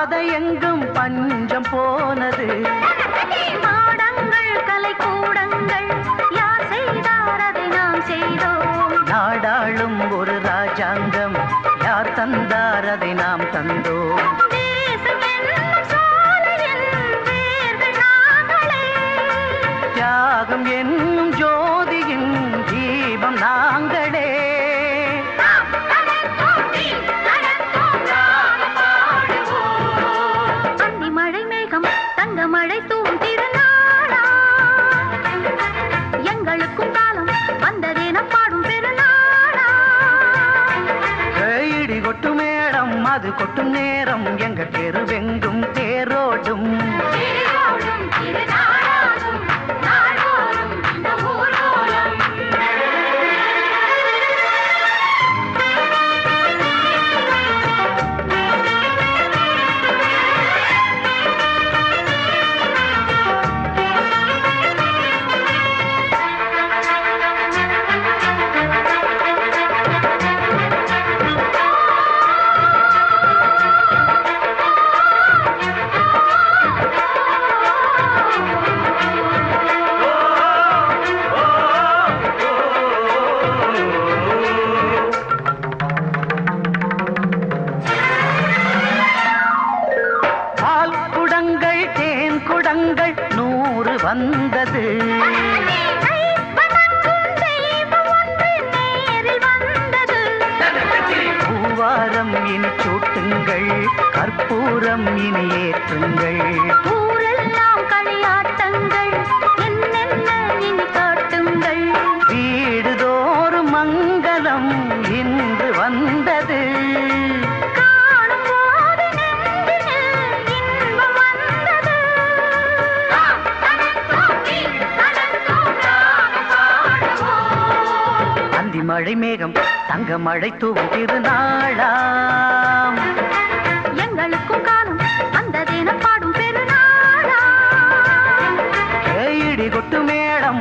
பாதை எங்கும் பஞ்சம் போனது. மாடங்கள் கலை கூடங்கள் யார் செய்தார் அதை நாம் செய்தோம். நாடாளும் ஒரு ராஜாங்கம் யார் தந்தார் அதை நாம் தந்தோம். தியாகம் என்னும் ஜோதியின் தீபம் நாங்களே பாடும் பெருநாடா இடி கொட்டும் மேடம் அது கொட்டும் நேரம். எங்க தெருவெங்கும் வந்தது. பூவாரம் இனி சூட்டுங்கள் கற்பூரம் இனி ஏற்றுங்கள். மழைமேகம் தங்க மழை தூவும் திருநாளாம். எங்களுக்கும் காலம் அந்த தினம் பாடும் பெருநாளாம் கொட்டு மேடம்